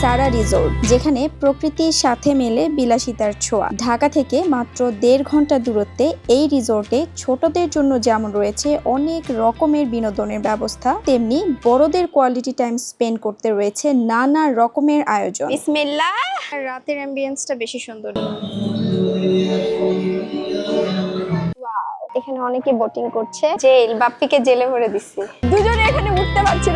সারা resort যেখানে প্রকৃতির সাথে মেলে বিলাসিতার ছোঁয়া। ঢাকা থেকে মাত্র দেড় ঘণ্টা দূরত্বে এই রিসোর্টে ছোটদের জন্য যেমন রয়েছে অনেক রকমের বিনোদনের ব্যবস্থা তেমনি বড়দের কোয়ালিটি টাইম স্পেন্ড করতে রয়েছে নানা রকমের আয়োজন। রাতের অ্যাম্বিয়েন্সটা বেশি সুন্দর। এখানে অনেকে বোটিং করছে। জেল বাপ্পিকে জেলে ভরে দিচ্ছি দুজনে এখানে উঠতে পারছি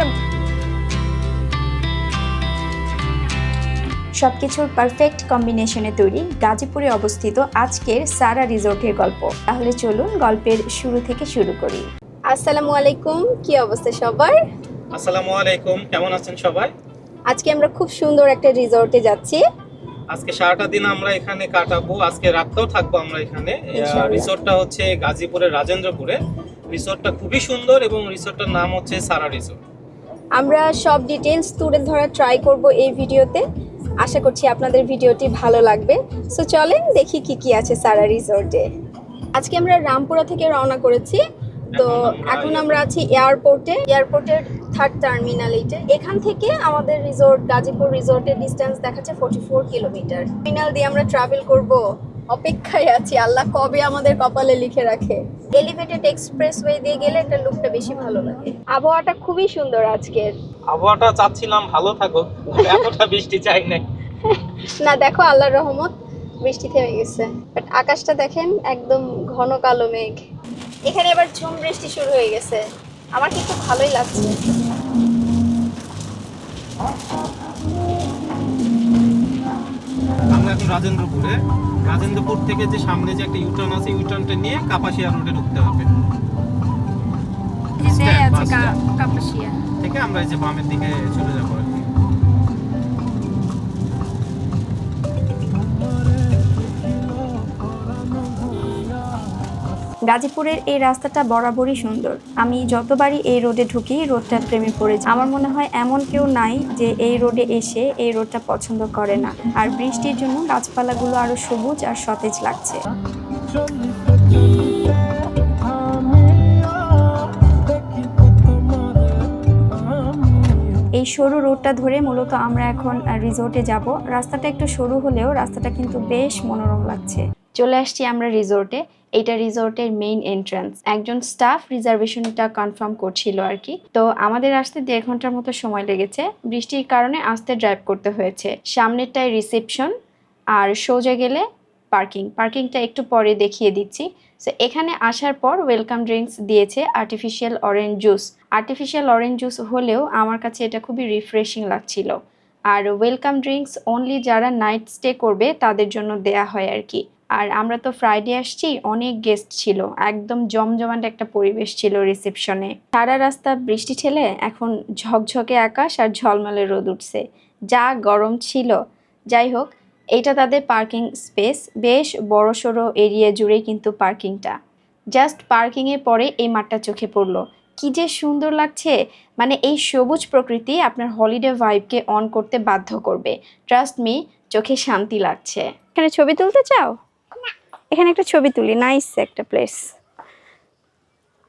না সবকিছুর পারফেক্ট কম্বিনেশনে তৈরি গাজীপুরে অবস্থিত আজকের সারা রিসোর্টের গল্প। তাহলে চলুন গল্পের শুরু থেকে শুরু করি। আসসালামু আলাইকুম কি অবস্থা সবার? আসসালামু আলাইকুম কেমন আছেন সবাই? আজকে আমরা খুব সুন্দর একটা রিসোর্টে যাচ্ছি। আজকে সারাটা দিন আমরা এখানে কাটাবো আজকে রাতটাও থাকব আমরা এখানে। রিসোর্টটা হচ্ছে গাজীপুরের রাজেন্দ্রপুরে। রিসোর্টটা খুবই সুন্দর এবং রিসোর্টটার নাম হচ্ছে সারা রিসোর্ট। আমরা সব ডিটেলস তুলে ধরা ট্রাই করব এই ভিডিওতে। আশা করছি আপনাদের ভিডিওটি ভালো লাগবে। সো চলেন দেখি কি কি আছে সারা রিসোর্টে আজকে আমরা রামপুরা থেকে রওনা করেছি। তো এখন আমরা আছি এয়ারপোর্টে এয়ারপোর্টের থার্ড টার্মিনাল এইটা এখান থেকে আমাদের রিসোর্ট গাজীপুর রিসোর্টের ডিস্টেন্স দেখাচ্ছে ফোর্টি ফোর কিলোমিটার টার্মিনাল দিয়ে আমরা ট্রাভেল করব। অপেক্ষায় আছি। আল্লাহ কবে আমাদের কপালে লিখে রাখে। এলিভেটেড এক্সপ্রেস ওয়ে দিয়ে গেলে একটা লুকটা বেশি ভালো লাগে। আবহাওয়াটা খুবই সুন্দর আজকের। আবহাওয়াটা চাচ্ছিলাম ভালো থাকুক এতটা বৃষ্টি চাই নাই। না দেখো আল্লাহর রহমত বৃষ্টি থেমে গেছে। বাট আকাশটা দেখেন একদম ঘন কালো মেঘ। এখানে আবার ঝুম বৃষ্টি শুরু হয়ে গেছে। আমার কিন্তু ভালোই লাগছে। আমরা এখন রাজেন্দ্রপুরে। রাজেন্দ্রপুর থেকে যে সামনে যে একটা ইউটার্ন আছে ইউটার্নটা নিয়ে কাপাসিয়া রোডে ঢুকতে হবে। ঠিক আছে থেকে আমরা এই যে বামের দিকে চলে যাব। গাজীপুরের এই রাস্তাটা বরাবরই সুন্দর। আমি যতবারই এই রোডে ঢুকি রোডটার প্রেমে পড়ে যাই। আমার মনে হয় এমন কেউ নাই যে এই রোডে এসে এই রোডটা পছন্দ করে না। আর বৃষ্টির জন্য গাছপালাগুলো আরও সবুজ আর সতেজ লাগছে। এই সরু রোডটা ধরে মূলত আমরা এখন রিসোর্টে যাব। রাস্তাটা একটু সরু হলেও রাস্তাটা কিন্তু বেশ মনোরম লাগছে। চলে আসছি আমরা রিসোর্টে এটা রিসোর্টের মেইন এন্ট্রান্স একজন স্টাফ রিজার্ভেশনটা কনফার্ম করছিল আর কি। তো আমাদের আসতে দেড় ঘণ্টার মতো সময় লেগেছে। বৃষ্টির কারণে আসতে ড্রাইভ করতে হয়েছে। সামনেরটায় রিসেপশন আর সোজা গেলে পার্কিং পার্কিংটা একটু পরে দেখিয়ে দিচ্ছি। সো এখানে আসার পর ওয়েলকাম ড্রিঙ্কস দিয়েছে artificial orange juice artificial orange juice হলেও আমার কাছে এটা খুবই রিফ্রেশিং লাগছিল। আর ওয়েলকাম ড্রিঙ্কস অনলি যারা নাইট স্টে করবে তাদের জন্য দেয়া হয় আর কি। আর আমরা তো ফ্রাইডে আসছি, অনেক গেস্ট ছিল, একদম জমজমাট একটা পরিবেশ ছিল রিসেপশনে সারা রাস্তা বৃষ্টি ঠেলে এখন ঝকঝকে আকাশ আর ঝলমলে রোদ উঠছে। যা গরম ছিল। যাই হোক, এটা তাদের পার্কিং স্পেস বেশ বড়সড় এরিয়া জুড়ে কিন্তু পার্কিংটা জাস্ট পার্কিংয়ের পরে এই মাঠটা চোখে পড়ল। কি যে সুন্দর লাগছে। মানে এই সবুজ প্রকৃতি আপনার হলিডে ভাইবকে অন করতে বাধ্য করবে। ট্রাস্ট মি চোখে শান্তি লাগছে। এখানে ছবি তুলতে চাও? এখানে একটা ছবি তুলি নাইস একটা প্লেস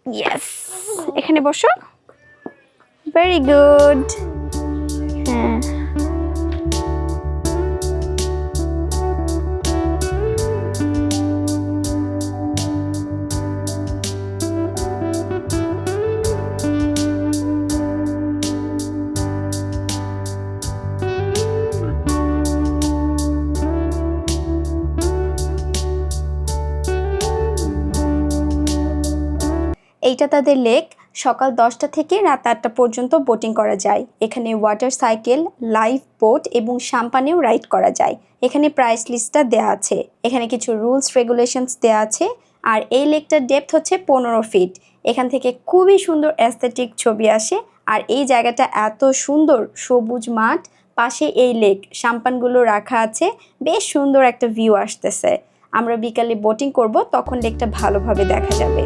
ইয়েস এখানে বসো। ভেরি গুড এইটা তাদের লেক। সকাল দশটা থেকে রাত আটটা পর্যন্ত বোটিং করা যায়। এখানে ওয়াটার সাইকেল, লাইফ বোট এবং সাম্পানেও রাইড করা যায়। এখানে প্রাইস লিস্টটা দেওয়া আছে। এখানে কিছু রুলস, রেগুলেশনস দেওয়া আছে। আর এই লেকটার ডেপথ হচ্ছে পনেরো ফিট। এখান থেকে খুবই সুন্দর অ্যাস্থেটিক ছবি আসে। আর এই জায়গাটা এত সুন্দর, সবুজ মাঠ, পাশে এই লেক। সাম্পানগুলো রাখা আছে। বেশ সুন্দর একটা ভিউ আসতেছে। আমরা বিকালে বোটিং করব, তখন লেকটা ভালোভাবে দেখা যাবে।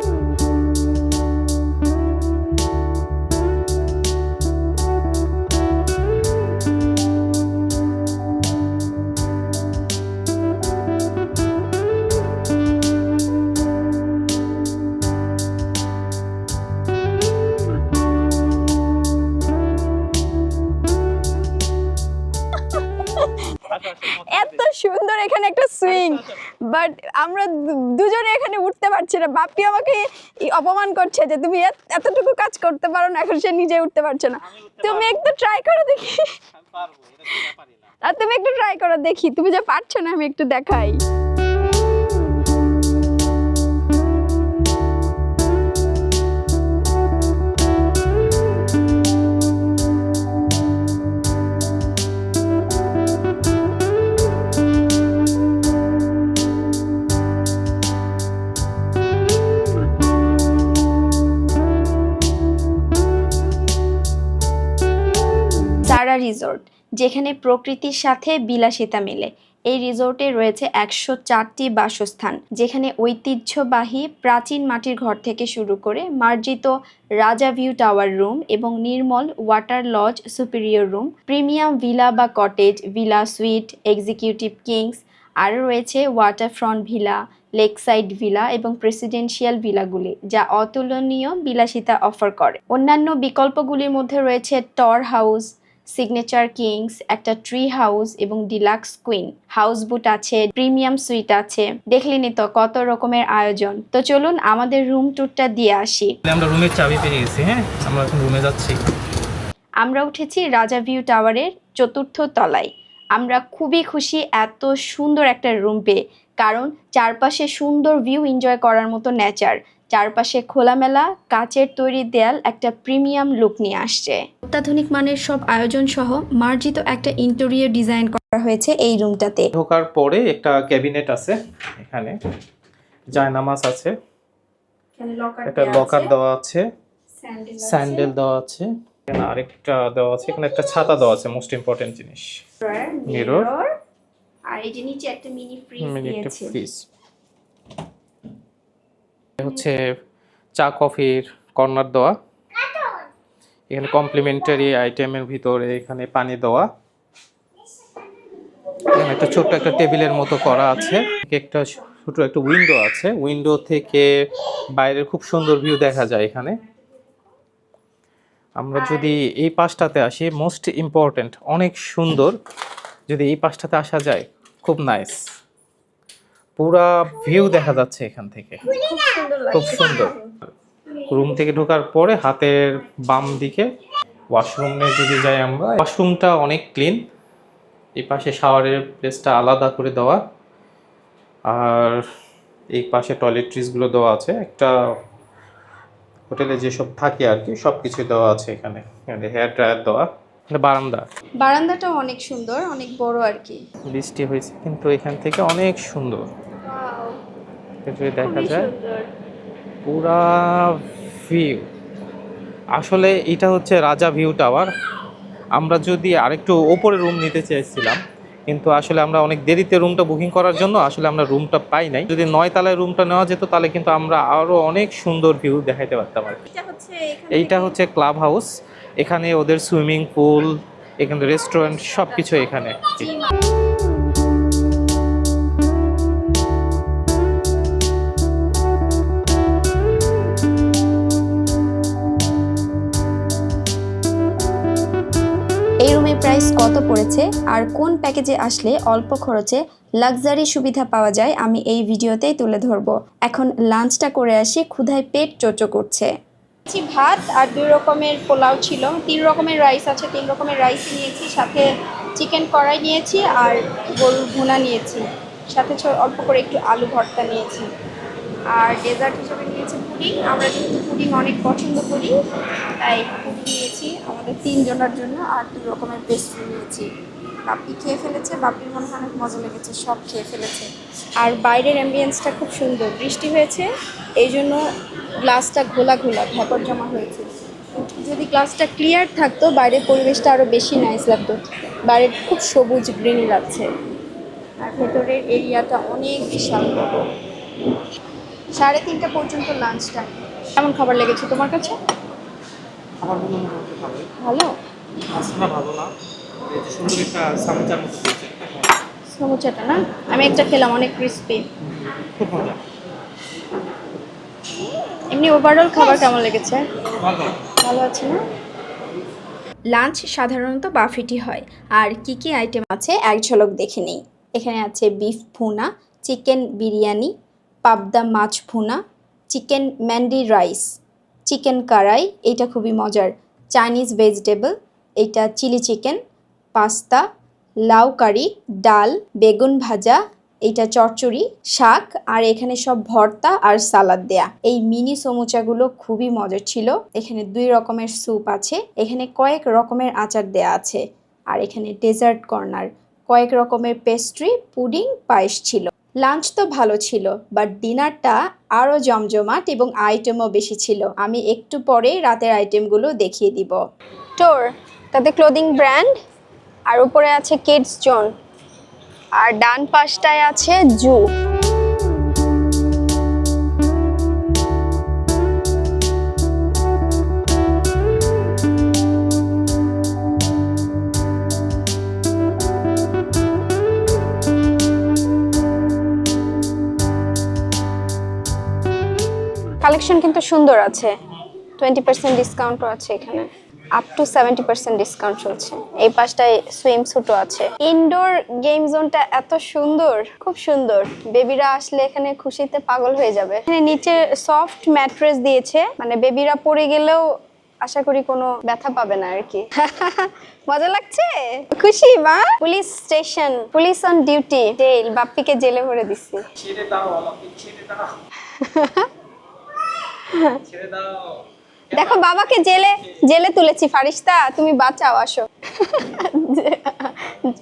সুইং বাট আমরা দুজনে এখানে উঠতে পারছি না। বাপ্পি আমাকে অপমান করছে যে তুমি এতটুকু কাজ করতে পারো না এখন সে নিজে উঠতে পারছে না। তুমি একটু ট্রাই করো দেখি। আর তুমি একটু ট্রাই করো দেখি তুমি যা পারছ না আমি একটু দেখাই। যেখানে প্রকৃতির সাথে বিলাসিতা মেলে। এই রিসোর্টে রয়েছে একশো চারটি বাসস্থান, যেখানে ঐতিহ্যবাহী প্রাচীন মাটির ঘর থেকে শুরু করে মার্জিত রাজা ভিউ টাওয়ার রুম এবং Nirmal water lodge superior room, premium villa বা cottage, villa suite, executive kings, আরও রয়েছে ওয়াটারফ্রন্ট ভিলা, লেকসাইড ভিলা এবং প্রেসিডেন্সিয়াল ভিলাগুলি, যা অতুলনীয় বিলাসিতা অফার করে। অন্যান্য বিকল্পগুলির মধ্যে রয়েছে টর হাউস সিগনেচার কিংস একটা ট্রি হাউস এবং ডিলাক্স কুইন হাউস বুট আছে প্রিমিয়াম সুইট আছে। দেখলেনি তো কত রকমের আয়োজন। তো চলুন আমাদের রুম ট্যুরটা দিয়ে আসি। আমরা রুমের চাবি পেয়ে গেছি হ্যাঁ? আমরা এখন রুমে যাচ্ছি। আমরা উঠেছি রাজা ভিউ টাওয়ারের চতুর্থ তলায়। আমরা খুবই খুশি এত সুন্দর একটা রুম পেয়ে। কারণ চারপাশে সুন্দর ভিউ এনজয় করার মতো নেচার চারপাশে খোলামেলা কাচের তৈরি দেয়াল একটা প্রিমিয়াম লুক নিয়ে আসছে। অত্যাধুনিক মানের সব আয়োজন সহ মার্জিত একটা ইন্টেরিয়র ডিজাইন করা হয়েছে এই রুমটাতে। ঢোকার পরে একটা ক্যাবিনেট আছে এখানে জায়নামাজ আছে। একটা লকার দেওয়া আছে। স্যান্ডেল দেওয়া আছে। এখানে আরেকটা দেওয়া আছে এখানে একটা ছাতা দেওয়া আছে মোস্ট ইম্পর্টেন্ট জিনিস। Mirror. আর এই যে নিচে একটা মিনি ফ্রিজ দিয়েছে। ফ্রিজ হচ্ছে চা কফির কর্নার দেওয়া। এখানে কমপ্লিমেন্টারি আইটেমের ভিতরে এখানে পানি দেওয়া। এখানে একটা ছোট্ট একটা টেবিলের মতো করা আছে। একটা ছোট একটা উইন্ডো আছে। উইন্ডো থেকে বাইরের খুব সুন্দর ভিউ দেখা যায় এখানে। আমরা যদি এই পাশটাতে আসি মোস্ট ইম্পর্ট্যান্ট অনেক সুন্দর। যদি এই পাশটাতে আসা যায়, খুব নাইস পুরা ভিউ দেখা যাচ্ছে এখান থেকে। খুব সুন্দর। রুম থেকে ঢোকার পরে হাতের বাম দিকে ওয়াশরুমে যদি যাই আমরা ওয়াশরুমটা অনেক ক্লিন এই পাশে শাওয়ারের প্লেসটা আলাদা করে দেওয়া। আর এই পাশে টয়লেট্রিজগুলো দেওয়া আছে। একটা হোটেলে যেসব থাকে আর কি সব কিছু দেওয়া আছে এখানে। হেয়ার ড্রায়ার দেওয়া। বারান্দা। বারান্দাটাও অনেক সুন্দর অনেক বড় আর কি। বৃষ্টি হয়েছে কিন্তু এখান থেকে অনেক সুন্দর। যদি দেখা যায়। পুরা ভিউ আসলে এটা হচ্ছে রাজা ভিউ টাওয়ার আমরা যদি আরেকটু ওপরে রুম নিতে চেয়েছিলাম কিন্তু আসলে আমরা অনেক দেরিতে রুমটা বুকিং করার জন্য আসলে আমরা রুমটা পাই নাই। যদি নয় তালায় রুমটা নেওয়া যেত তাহলে কিন্তু আমরা আরও অনেক সুন্দর ভিউ দেখাইতে পারতাম আর এইটা হচ্ছে ক্লাব হাউস এখানে ওদের সুইমিং পুল এখানে রেস্টুরেন্ট সব কিছু এখানে এই রুমের প্রাইস কত পড়েছে? আর কোন প্যাকেজে আসলে অল্প খরচে লাক্সারি সুবিধা পাওয়া যায়? আমি এই ভিডিওতেই তুলে ধরবো। এখন লাঞ্চটা করে আসি, ক্ষুধায় পেট চোচো করছে। ভাত আর দুই রকমের পোলাও ছিল। তিন রকমের রাইস আছে, তিন রকমের রাইস নিয়েছি। সাথে চিকেন কড়াই নিয়েছি আর গরুর ভুনা নিয়েছি। সাথে অল্প করে একটু আলু ভর্তা নিয়েছি। আর ডেজার্ট হিসেবে নিয়েছি পুডিং। আমরা যেহেতু পুডিং অনেক পছন্দ করি, তাই পুডিং নিয়েছি আমাদের তিনজনের জন্য আর দু রকমের পেস্ট্রি নিয়েছি। বাপি খেয়ে ফেলেছে, বাপির মনে অনেক মজা লেগেছে, সব খেয়ে ফেলেছে। আর বাইরের অ্যাম্বিয়েন্সটা খুব সুন্দর, বৃষ্টি হয়েছে এই জন্য গ্লাসটা ঘোলা ঘোলা ভেপর জমা হয়েছে। যদি গ্লাসটা ক্লিয়ার থাকতো, বাইরের পরিবেশটা আরও বেশি নাইস লাগতো। বাইরে খুব সবুজ গ্রিন লাগছে। আর ভেতরের এরিয়াটা অনেক বিশাল বড়। সাড়ে তিনটা পর্যন্ত লাঞ্চ টাইম কেমন খাবার লেগেছে তোমার কাছে? মোটামুটি ভালোই। ভালো। না। সুন্দর একটা সামোসার মতো সমুচাটা না? আমি একটা খেলাম অনেক ক্রিস্পি খুব মজা। এমনি ওভারঅল খাবার কেমন লেগেছে? ভালো। ভালো আছে না? লাঞ্চ সাধারণত বাফেটি হয়। আর কি কি আইটেম আছে? এক ঝলক দেখে নেই। এখানে আছে বিফ ভুনা চিকেন বিরিয়ানি পাবদা মাছ ভুনা, চিকেন ম্যান্ডি রাইস, চিকেন কারাই এটা খুবই মজার। চাইনিজ ভেজিটেবল এটা চিলি চিকেন, পাস্তা, লাউ কারি, ডাল, বেগুন ভাজা, এইটা চচ্চড়ি, শাক, আর এখানে সব ভর্তা আর সালাদ দেয়া। এই মিনি সমুচাগুলো খুবই মজার ছিল। এখানে দুই রকমের স্যুপ আছে, এখানে কয়েক রকমের আচার দেয়া আছে, আর এখানে ডেজার্ট কর্নার। কয়েক রকমের পেস্ট্রি, পুডিং, পায়েস ছিল। লাঞ্চ তো ভালো ছিল বাট ডিনারটা আরও জমজমাট এবং আইটেমও বেশি ছিল। আমি একটু পরে রাতের আইটেমগুলো দেখিয়ে দিব। টোর তাতে ক্লোদিং ব্র্যান্ড আর উপরে আছে কিডস জোন আর ডান পাশটায় আছে জু কালেকশন কিন্তু সুন্দর আছে। টোয়েন্টি পার্সেন্ট ডিসকাউন্টও আছে এখানে। Up to seventy percent discount চলছে। এই পাশটায় সুইম স্যুটও আছে। ইনডোর গেম জোনটা এত সুন্দর খুব সুন্দর। বেবিরা আসলে এখানে খুশিতে পাগল হয়ে যাবে। এখানে নিচে সফট ম্যাট্রেস দিয়েছে। মানে বেবিরা পড়ে গেলেও আশা করি কোনো ব্যথা পাবে না আর কি মজা লাগছে? খুশি মা? Police station police on duty jail বাপ্পিকে জেলে ভরে দিচ্ছি দেখো, বাবাকে জেলে জেলে তুলেছি। ফারিস্তা, তুমি বাঁচাও, আসো।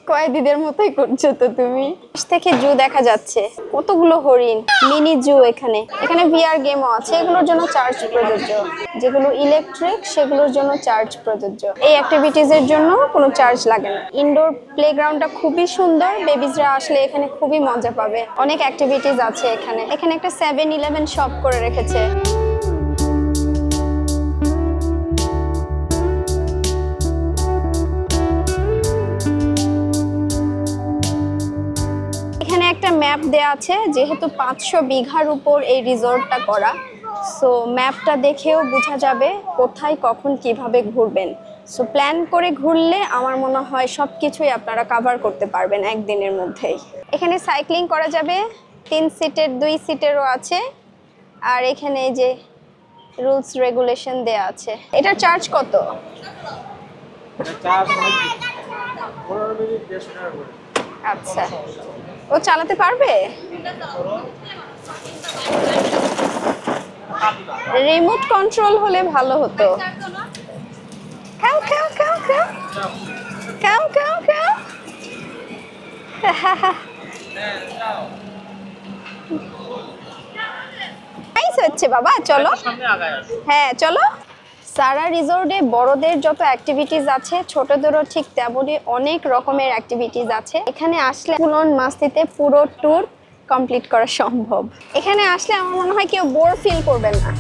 কয়েদিদের মতোই করছ তো তুমি। থেকে জু দেখা যাচ্ছে। কতগুলো হরিণ, মিনি জু এখানে। এখানে ভিআর গেমও আছে, এগুলোর জন্য চার্জ প্রযোজ্য। যেগুলো ইলেকট্রিক সেগুলোর জন্য চার্জ প্রযোজ্য। এই অ্যাক্টিভিটিজ এর জন্য কোনো চার্জ লাগে না। ইনডোর প্লেগ্রাউন্ডটা খুবই সুন্দর বেবিজরা আসলে এখানে খুবই মজা পাবে। অনেক অ্যাক্টিভিটিস আছে এখানে। এখানে একটা সেভেন ইলেভেন শপ করে রেখেছে। একটা ম্যাপ দেয়া আছে যেহেতু পাঁচশো বিঘার উপর এই রিসর্টটা করা। সো ম্যাপটা দেখেও বোঝা যাবে কোথায় কখন কীভাবে ঘুরবেন। সো প্ল্যান করে ঘুরলে আমার মনে হয় সব কিছুই আপনারা কাভার করতে পারবেন একদিনের মধ্যেই। এখানে সাইক্লিং করা যাবে তিন সিটের দুই সিটেরও আছে। আর এখানে যে রুলস রেগুলেশন দেয়া আছে। এটার চার্জ কত? আচ্ছা। ও চালাতে পারবে? রিমোট কন্ট্রোল হলে ভালো হতো। খাও খাও খাও খাও। খাও খাও খাও। হচ্ছে বাবা চলো। হ্যাঁ চলো। সারা রিসোর্টে বড়দের যত অ্যাক্টিভিটিস আছে, ছোটদেরও ঠিক তেমনই অনেক রকমের অ্যাক্টিভিটিস আছে। এখানে আসলে ফুলন মাস্তিতে পুরো ট্যুর কমপ্লিট করা সম্ভব। এখানে আসলে আমার মনে হয় কেউ বোর ফিল করবেন না।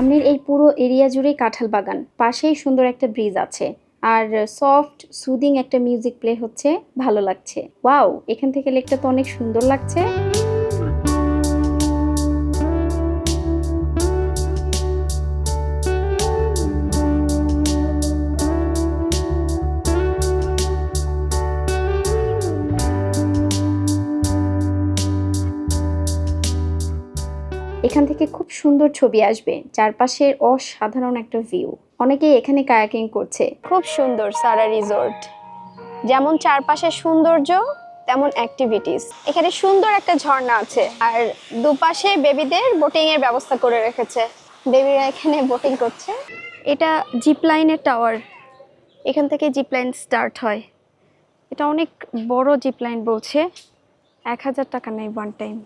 সামনের এই পুরো এরিয়া জুড়ে কাঁঠাল বাগান। পাশেই সুন্দর একটা ব্রিজ আছে। আর সফট, সুদিং একটা মিউজিক প্লে হচ্ছে। ভালো লাগছে। ওয়াও, এখান থেকে লেকটা তো অনেক সুন্দর লাগছে। সুন্দর ছবি আসবে চারপাশের অসাধারণ একটা ভিউ অনেকেই এখানে কায়াকিং করছে। খুব সুন্দর সারা রিসোর্ট যেমন চারপাশের সৌন্দর্য তেমন অ্যাক্টিভিটিস এখানে সুন্দর একটা ঝর্ণা আছে আর দুপাশে বেবিদের বোটিং এর ব্যবস্থা করে রেখেছে। বেবিরা এখানে বোটিং করছে। এটা জিপ লাইনের টাওয়ার এখান থেকে জিপ লাইন স্টার্ট হয়। এটা অনেক বড় জিপ লাইন বলছে। এক হাজার টাকা নেই ওয়ান টাইম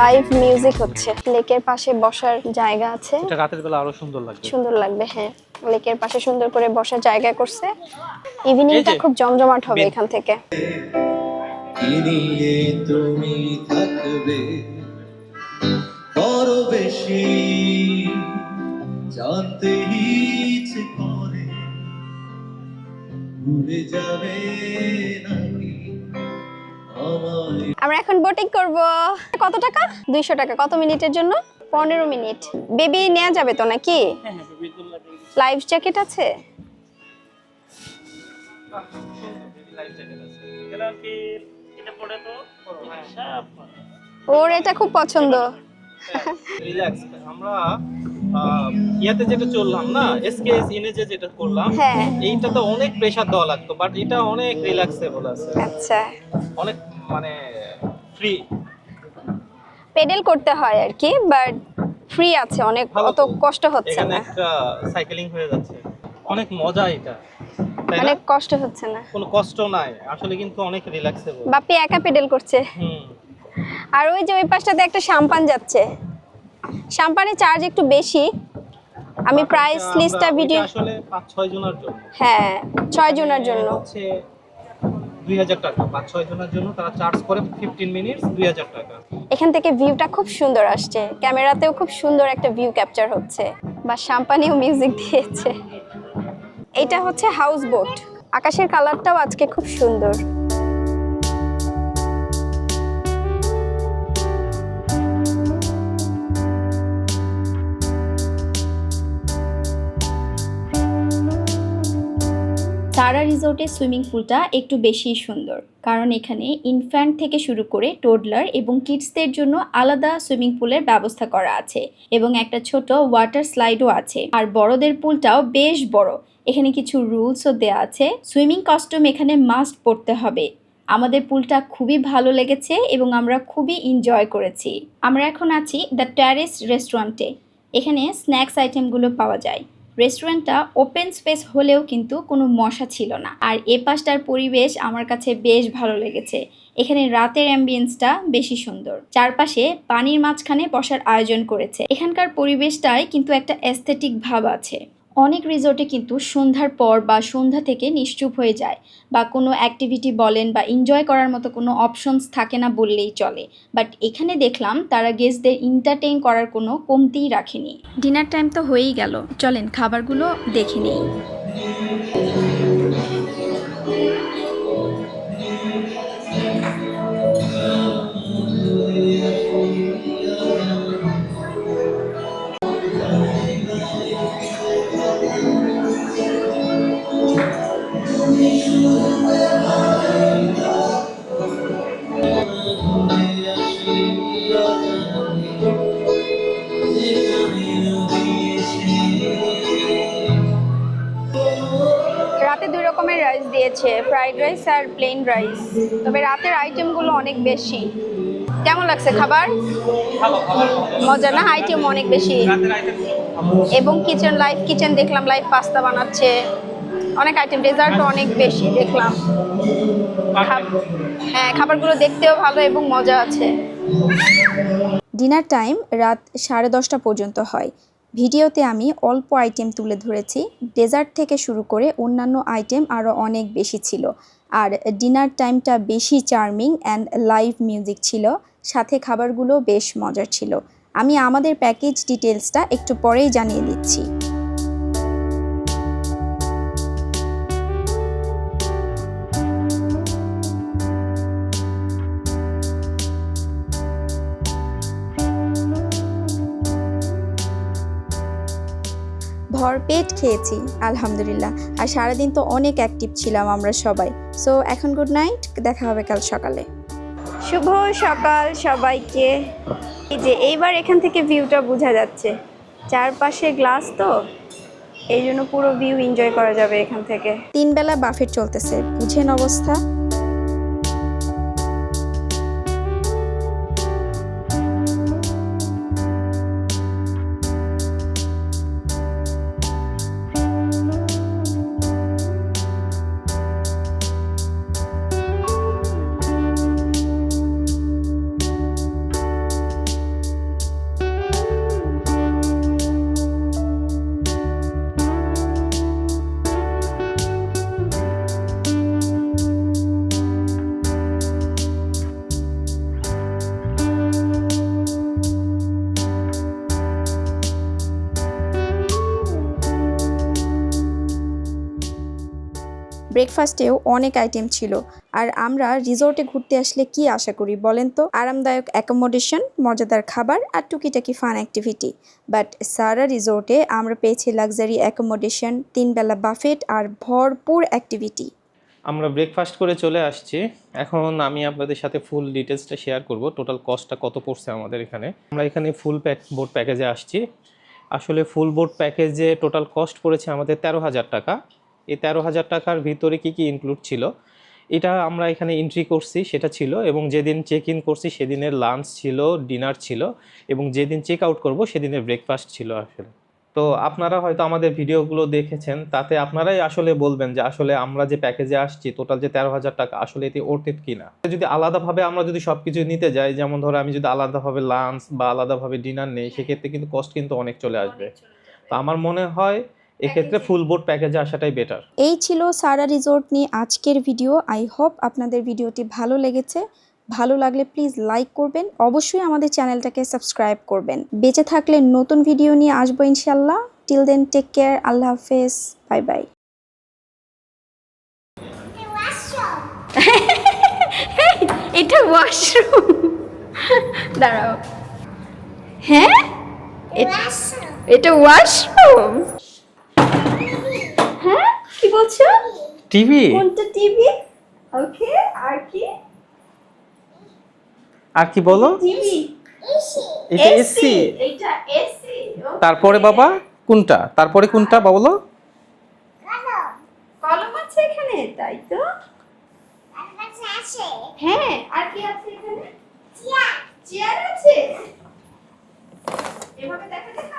লাইভ মিউজিক হচ্ছে। লেকের পাশে বসার জায়গা আছে। এটা রাতের বেলা আরও সুন্দর লাগবে। সুন্দর লাগবে হ্যাঁ। লেকের পাশে সুন্দর করে বসার জায়গা করছে। ইভিনিংটা খুব জমজমাট হবে এখান থেকে। কি নিয়ে তুমি থাকবে বড় বেশি। জানতে ইচ্ছে করে ভুলে যাবে আমায় আমরা এখন বোটিং করব। কত টাকা? দুইশো টাকা। কত মিনিটের জন্য? পনেরো মিনিট। বেবি নেওয়া যাবে তো নাকি? লাইফ জ্যাকেট আছে? ওর এটা খুব পছন্দ। আমরা ইয়াতে যেটা চললাম না এসকেএস যেটা করলাম হ্যাঁ। এইটাতে অনেক প্রেসার দেওয়া লাগতো বাট এটা অনেক রিল্যাক্সেবল আছে। আচ্ছা। অনেক মানে ফ্রি পেডেল করতে হয় আর কি বাট ফ্রি আছে অনেক অত তো। কষ্ট হচ্ছে না। একটা সাইকেলিং হয়ে যাচ্ছে। অনেক মজা এটা। অনেক কষ্ট হচ্ছে না। কোনো কষ্ট নাই। আসলে কিন্তু অনেক রিল্যাক্সেবল বাপি একা পেডেল করছে। হুম। আর ওই যে ওই পাশটাতে একটা সাম্পান যাচ্ছে। সাম্পানের চার্জ একটু বেশি। আমি প্রাইস লিস্টটা ভিডিও আসলে পাঁচ ছয় জনের জন্য। হ্যাঁ ছয় জনের জন্য। হচ্ছে দুই হাজার টাকা। পাঁচ ছয় জনের জন্য তারা চার্জ করে ফিফটিন মিনিটস দুই হাজার টাকা। এখান থেকে ভিউটা খুব সুন্দর আসছে। ক্যামেরাতেও খুব সুন্দর একটা ভিউ ক্যাপচার হচ্ছে। বা শ্যাম্পানিও মিউজিক দিয়েছে। এটা হচ্ছে হাউস বোট আকাশের কালারটাও আজকে খুব সুন্দর। তারা রিসোর্টের সুইমিং পুলটা একটু বেশি সুন্দর, কারণ এখানে ইনফ্যান্ট থেকে শুরু করে টোডলার এবং কিডসদের জন্য আলাদা সুইমিং পুলের ব্যবস্থা করা আছে এবং একটা ছোট ওয়াটার স্লাইডও আছে। আর বড়দের পুলটাও বেশ বড়, এখানে কিছু রুলসও দেওয়া আছে। সুইমিং কস্টিউম এখানে মাস্ট পড়তে হবে। আমাদের পুলটা খুবই ভালো লেগেছে এবং আমরা খুবই এনজয় করেছি। আমরা এখন আছি দ্য ট্যারিস রেস্টুরেন্টে এখানে স্ন্যাক্স আইটেমগুলো পাওয়া যায়। রেস্টুরেন্টটা ওপেন স্পেস হলেও কিন্তু কোনো মশা ছিল না। আর এ পাশটার পরিবেশ আমার কাছে বেশ ভালো লেগেছে। এখানে রাতের অ্যাম্বিয়েন্সটা বেশি সুন্দর। চারপাশে পানির মাঝখানে বসার আয়োজন করেছে। এখানকার পরিবেশটাই কিন্তু একটা অ্যাস্থেটিক ভাব আছে। অনেক রিসোর্টে কিন্তু সন্ধ্যার পর বা সন্ধ্যা থেকে নিশ্চুপ হয়ে যায় বা কোনো অ্যাক্টিভিটি বলেন বা এনজয় করার মতো কোনো অপশনস থাকে না বললেই চলে। বাট এখানে দেখলাম তারা গেস্টদের এন্টারটেইন করার কোনো কমতিই রাখেনি। ডিনার টাইম তো হয়েই গেল। চলেন খাবারগুলো দেখে নেই। ফ্রাইড রাইস আর প্লেন রাইস তবে রাতের আইটেমগুলো অনেক বেশি। কেমন লাগছে খাবার? মজা না? আইটেম অনেক বেশি। এবং কিচেন লাইভ কিচেন দেখলাম লাইভ পাস্তা বানাচ্ছে। অনেক আইটেম ডেজার্টও অনেক বেশি দেখলাম। হ্যাঁ খাবারগুলো দেখতেও ভালো এবং মজা আছে। ডিনার টাইম রাত সাড়ে দশটা পর্যন্ত হয়। ভিডিওতে আমি অল্প আইটেম তুলে ধরেছি। ডেজার্ট থেকে শুরু করে অন্যান্য আইটেম আরও অনেক বেশি ছিল। আর ডিনার টাইমটা বেশি চার্মিং অ্যান্ড লাইভ মিউজিক ছিল। সাথে খাবারগুলো বেশ মজার ছিল। আমি আমাদের প্যাকেজ ডিটেলসটা একটু পরেই জানিয়ে দিচ্ছি। ভরপেট খেয়েছি আলহামদুলিল্লাহ। আর সারাদিন তো অনেক অ্যাক্টিভ ছিলাম আমরা সবাই। সো এখন গুড নাইট দেখা হবে কাল সকালে। শুভ সকাল সবাইকে। এই যে এইবার এখান থেকে ভিউটা বোঝা যাচ্ছে। চারপাশে গ্লাস তো? এই জন্য পুরো ভিউ এনজয় করা যাবে এখান থেকে। তিন বেলা বাফেট চলতেছে বুঝেন অবস্থা। ব্রেকফাস্টেও অনেক আইটেম ছিল। আর আমরা রিসোর্টে ঘুরতে আসলে কি আশা করি বলেন তো? আরামদায়ক অ্যাকোমোডেশন, মজাদার খাবার আর টুকিটাকি ফান অ্যাক্টিভিটি। বাট সারা রিসোর্টে আমরা পেয়েছি লাক্সারি অ্যাকোমোডেশন, তিনবেলা বাফেট আর ভরপুর অ্যাক্টিভিটি। আমরা ব্রেকফাস্ট করে চলে আসছি। এখন আমি আপনাদের সাথে ফুল ডিটেলসটা শেয়ার করব। টোটাল কস্টটা কত পড়ছে আমাদের এখানে? আমরা এখানে ফুল প্যাক, বোর্ড প্যাকেজে আসছি। আসলে ফুল বোর্ড প্যাকেজে টোটাল কস্ট পড়েছে আমাদের তেরো হাজার টাকা। এই তেরো হাজার টাকার ভিতরে কি কি ইনক্লুড ছিল? এটা আমরা এখানে এন্ট্রি করছি, সেটা ছিল এবং যেদিন চেক ইন করছি সেদিনের লাঞ্চ ছিল ডিনার ছিল এবং যেদিন চেক আউট করব সেদিনের ব্রেকফাস্ট ছিল আসলে। তো আপনারা হয়তো আমাদের ভিডিওগুলো দেখেছেন, তাতে আপনারাই আসলে বলবেন যে আসলে আমরা যে প্যাকেজে আসছি টোটাল যে তেরো হাজার টাকা, আসলে এটি অর্থিত কিনা? যদি আলাদাভাবে আমরা যদি সব কিছু নিতে যাই, যেমন ধরো আমি যদি আলাদাভাবে লাঞ্চ বা আলাদাভাবে ডিনার নেই, সেক্ষেত্রে কিন্তু কস্ট কিন্তু অনেক চলে আসবে। তো আমার মনে হয় এক্ষেত্রে ফুল বোর্ড প্যাকেজে আসাটাই বেটার এই ছিল সারা রিসোর্ট নিয়ে আজকের ভিডিও আই হোপ আপনাদের ভিডিওটি ভালো লেগেছে। ভালো লাগলে প্লিজ লাইক করবেন। অবশ্যই আমাদের চ্যানেলটাকে সাবস্ক্রাইব করবেন। বেঁচে থাকলে নতুন ভিডিও নিয়ে আসব ইনশাল্লাহ টিল দেন টেক কেয়ার আল্লাহ হাফেজ। বাই বাই এটা ওয়াশরুম দাঁড়াও। হ্যাঁ? এটা ওয়াশরুম কি বলছো? টিভি। কোনটা টিভি? ওকে আর কি? আর কি বলো? এটা এসি। এটা এসি তারপরে বাবা কোনটা? তারপরে কোনটা বলো? কলম আছে এখানে তাই তো? হ্যাঁ আর কি আছে এখানে? চেয়ার চেয়ার আছে? এভাবে দেখা দেখা